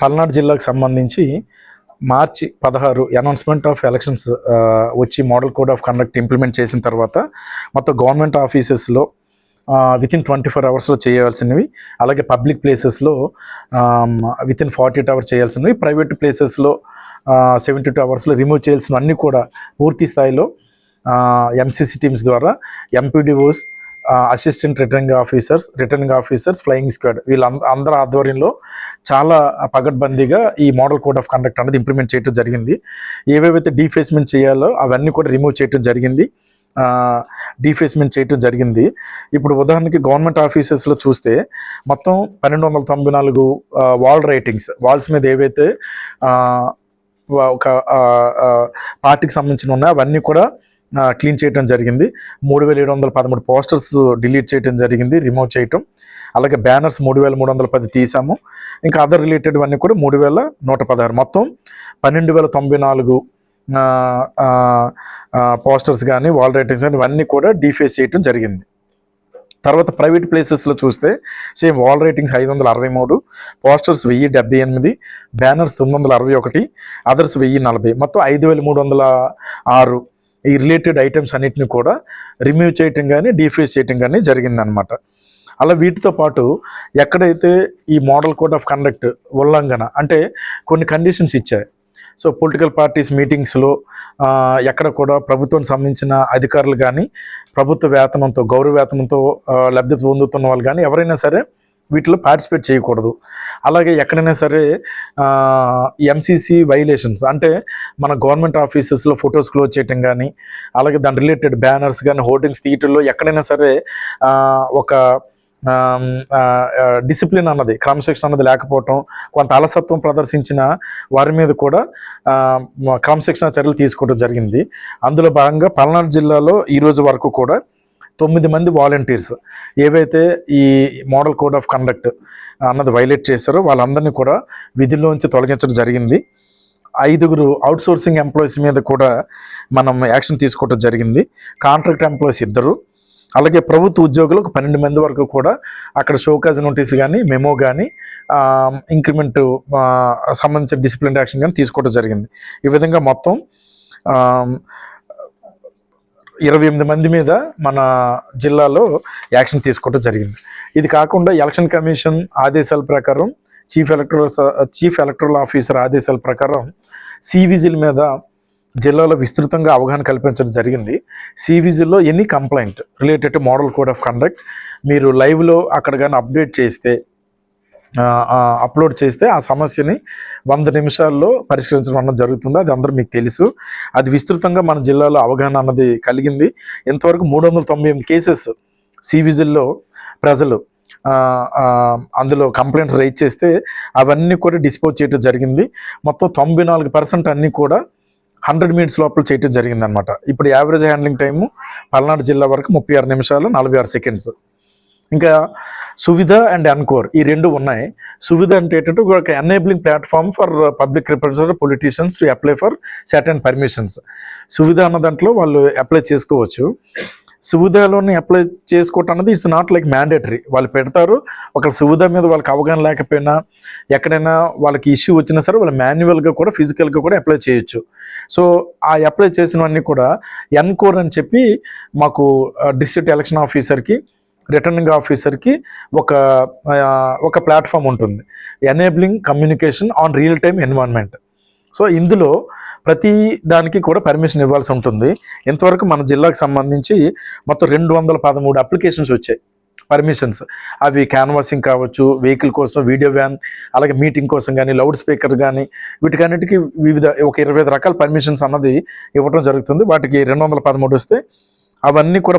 పల్నాడు జిల్లాకు సంబంధించి మార్చి పదహారు అనౌన్స్మెంట్ ఆఫ్ ఎలక్షన్స్ వచ్చి model code of conduct implement చేసిన తర్వాత మొత్తం గవర్నమెంట్ ఆఫీసెస్లో విత్ ఇన్ ట్వంటీ ఫోర్ అవర్స్లో చేయాల్సినవి అలాగే పబ్లిక్ ప్లేసెస్లో within forty eight hours చేయాల్సినవి ప్రైవేట్ ప్లేసెస్లో సెవెంటీ టూ అవర్స్లో రిమూవ్ చేయాల్సినవి అన్నీ కూడా పూర్తి స్థాయిలో ఎంసీసీ టీమ్స్ ద్వారా MPDOs assistant returning officers returning officers flying squad వీళ్ళ అందరి ఆధ్వర్యంలో చాలా పగడ్బందీగా ఈ మోడల్ కోడ్ ఆఫ్ కండక్ట్ అనేది ఇంప్లిమెంట్ చేయడం జరిగింది. ఏవేవైతే డీఫేస్మెంట్ చేయాలో అవన్నీ కూడా రిమూవ్ చేయడం జరిగింది. డీఫేస్మెంట్ చేయటం జరిగింది. ఇప్పుడు ఉదాహరణకి గవర్నమెంట్ ఆఫీసెస్లో చూస్తే మొత్తం పన్నెండు వందల తొంభై నాలుగు వాల్ రైటింగ్స్ వాల్స్ మీద ఏవైతే ఒక పార్టీకి సంబంధించిన ఉన్నాయో అవన్నీ కూడా క్లీన్ చేయడం జరిగింది. మూడు వేల ఏడు వందల పదమూడు పోస్టర్స్ డిలీట్ చేయడం జరిగింది రిమూవ్ చేయటం. అలాగే బ్యానర్స్ మూడు వేల మూడు వందల పది తీసాము. ఇంకా అదర్ రిలేటెడ్ అన్నీ కూడా మూడు వేల నూట పదహారు. మొత్తం పన్నెండు వేల తొంభై నాలుగు పోస్టర్స్ కానీ వాల్ రైటింగ్స్ కానీ ఇవన్నీ కూడా డీఫేస్ చేయటం జరిగింది. తర్వాత ప్రైవేట్ ప్లేసెస్లో చూస్తే సేమ్ వాల్ రేటింగ్స్ ఐదు వందల అరవై మూడు పోస్టర్స్ వెయ్యి డెబ్బై ఎనిమిది బ్యానర్స్ తొమ్మిది వందల అరవై ఒకటి అదర్స్ వెయ్యి నలభై. మొత్తం ఐదు వేల మూడు వందల ఆరు ఈ రిలేటెడ్ ఐటమ్స్ అన్నిటిని కూడా రిమూవ్ చేయటం కానీ డీఫేస్ చేయటం కానీ జరిగిందనమాట అలా వీటితో పాటు ఎక్కడైతే ఈ మోడల్ కోడ్ ఆఫ్ కండక్ట్ ఉల్లంఘన అంటే కొన్ని కండిషన్స్ ఇచ్చాయి. సో పొలిటికల్ పార్టీస్ మీటింగ్స్లో ఎక్కడ కూడా ప్రభుత్వానికి సంబంధించిన అధికారులు కానీ ప్రభుత్వ వేతనంతో గౌరవ వేతనంతో లబ్ధి పొందుతున్న వాళ్ళు కానీ ఎవరైనా సరే వీటిలో పార్టిసిపేట్ చేయకూడదు. అలాగే ఎక్కడైనా సరే ఎంసీసీ వైలేషన్స్ అంటే మన గవర్నమెంట్ ఆఫీసెస్లో ఫొటోస్ క్లోజ్ చేయటం కానీ అలాగే దాని రిలేటెడ్ బ్యానర్స్ కానీ హోర్డింగ్స్ తీయటంలో ఎక్కడైనా సరే ఒక డిసిప్లిన్ అన్నది క్రమశిక్షణ అన్నది లేకపోవటం కొంత అలసత్వం ప్రదర్శించిన వారి మీద కూడా క్రమశిక్షణ చర్యలు తీసుకోవడం జరిగింది. అందులో భాగంగా పల్నాడు జిల్లాలో ఈరోజు వరకు కూడా తొమ్మిది మంది వాలంటీర్స్ ఏవైతే ఈ మోడల్ కోడ్ ఆఫ్ కండక్ట్ అన్నది వైలేట్ చేశారో వాళ్ళందరినీ కూడా విధుల్లోంచి తొలగించడం జరిగింది. ఐదుగురు అవుట్సోర్సింగ్ ఎంప్లాయీస్ మీద కూడా మనం యాక్షన్ తీసుకోవడం జరిగింది. కాంట్రాక్ట్ ఎంప్లాయీస్ ఇద్దరు. అలాగే ప్రభుత్వ ఉద్యోగులు ఒక పన్నెండు మంది వరకు కూడా అక్కడ షోకాజ్ నోటీస్ కానీ మెమో కానీ ఇంక్రిమెంట్ సంబంధించిన డిసిప్లిన్ యాక్షన్ కానీ తీసుకోవడం జరిగింది. ఈ విధంగా మొత్తం ఇరవై ఎనిమిది మంది మీద మన జిల్లాలో యాక్షన్ తీసుకోవడం జరిగింది. ఇది కాకుండా ఎలక్షన్ కమిషన్ ఆదేశాల ప్రకారం chief electoral chief electoral officer ఆదేశాల ప్రకారం సివిజిల్ మీద జిల్లాలో విస్తృతంగా అవగాహన కల్పించడం జరిగింది. సివిజిల్లో any complaint related to model code of conduct మీరు లైవ్లో అక్కడ కానీ అప్డేట్ చేస్తే అప్లోడ్ చేస్తే ఆ సమస్యని వంద నిమిషాల్లో పరిష్కరించడం అన్నది జరుగుతుంది. అది అందరూ మీకు తెలుసు. అది విస్తృతంగా మన జిల్లాలో అవగాహన అన్నది కలిగింది. ఇంతవరకు మూడు వందల తొంభై ఎనిమిది కేసెస్ సివిజిల్లో ప్రజలు అందులో కంప్లైంట్స్ రైజ్ చేస్తే అవన్నీ కూడా డిస్పోజ్ చేయడం జరిగింది. మొత్తం తొంభై నాలుగు పర్సెంట్ అన్నీ కూడా హండ్రెడ్ మినిట్స్ లోపల చేయడం జరిగిందనమాట ఇప్పుడు యావరేజ్ హ్యాండ్లింగ్ టైము పల్నాడు జిల్లా వరకు ముప్పై ఆరు నిమిషాలు నలభై ఆరు సెకండ్స్ ఇంకా సువిధ అండ్ అన్కోర్ ఈ రెండు ఉన్నాయి. సువిధ అంటే ఏంటంటే ఒక enabling platform for public representative politicians to apply for certain permissions Suvidha అన్న దాంట్లో వాళ్ళు అప్లై చేసుకోవచ్చు. సువిధలోని అప్లై చేసుకోవటం అనేది ఇట్స్ నాట్ లైక్ మ్యాండేటరీ వాళ్ళు పెడతారు ఒక సువిధ మీద వాళ్ళకి అవగాహన లేకపోయినా ఎక్కడైనా వాళ్ళకి ఇష్యూ వచ్చినా సరే వాళ్ళు మాన్యువల్గా కూడా ఫిజికల్గా కూడా అప్లై చేయొచ్చు. సో ఆ అప్లై చేసినవన్నీ కూడా ఎన్కోర్ అని చెప్పి మాకు డిస్ట్రిక్ట్ ఎలక్షన్ ఆఫీసర్కి రిటర్నింగ్ ఆఫీసర్కి ఒక ఒక ప్లాట్ఫామ్ ఉంటుంది. Enabling communication on real time environment so ఇందులో ప్రతి దానికి కూడా పర్మిషన్ ఇవ్వాల్సి ఉంటుంది. ఇంతవరకు మన జిల్లాకు సంబంధించి మొత్తం రెండు వందల పదమూడు అప్లికేషన్స్ వచ్చాయి. పర్మిషన్స్ అవి క్యాన్వాసింగ్ కావచ్చు వెహికల్ కోసం వీడియో వ్యాన్ అలాగే మీటింగ్ కోసం కానీ లౌడ్ స్పీకర్ కానీ వీటికన్నిటికీ వివిధ ఒక ఇరవై ఐదు రకాల పర్మిషన్స్ అన్నది ఇవ్వడం జరుగుతుంది. వాటికి రెండు వందల పదమూడు వస్తే అవన్నీ కూడా